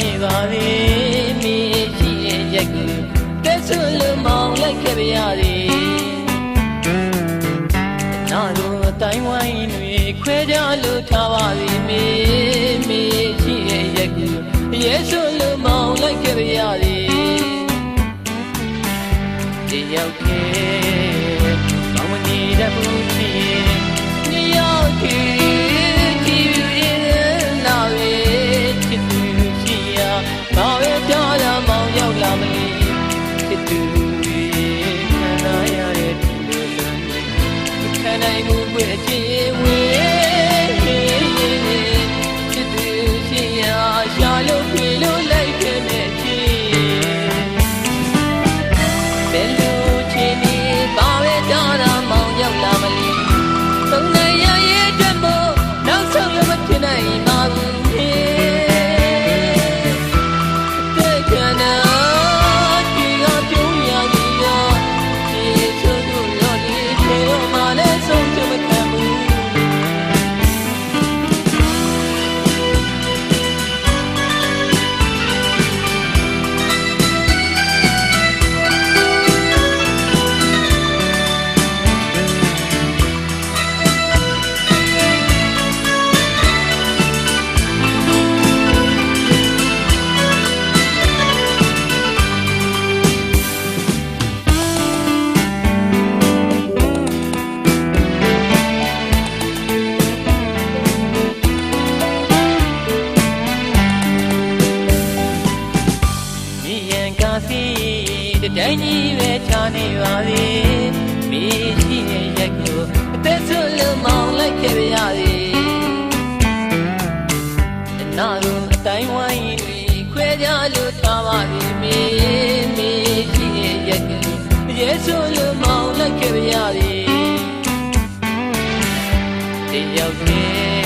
တိုင်းကြီးပဲခြားနေပါလေမိရှိရဲ့ရက်ကူတက်ဆွလို့မောင်းလိုက်ခဲ့ပါရသည်နာတို့အတိုင်းဝိုင်းတွေခွဲကြလို့ထားပါလိမ့်မေမိရှိရဲ့ရက်ကူရဲဆွလို့မောင်းလိုက်ခဲ့ပါရသည်ဒီရောက်ခဲ့မောင်မနေတတ်ဘူးချင်ဒီရောက်ခဲ့ ချ င်းကြီးပဲခြားနေပါလေမိရှိရဲ့ရက်ကိုအသက်ဆွလို့မောင်းလိုက်ခဲ့ပါရသည်နာတို့အတိုင်းဝိုင်းတွေခွဲကြလို့ထားပါပြီမိမိရှိရဲ့ရက်ကိုရဲဆွလို့မောင်းလိုက်ခဲ့ပါရသည်တယောက်တည်းမောင်မနီကသူဖြစ်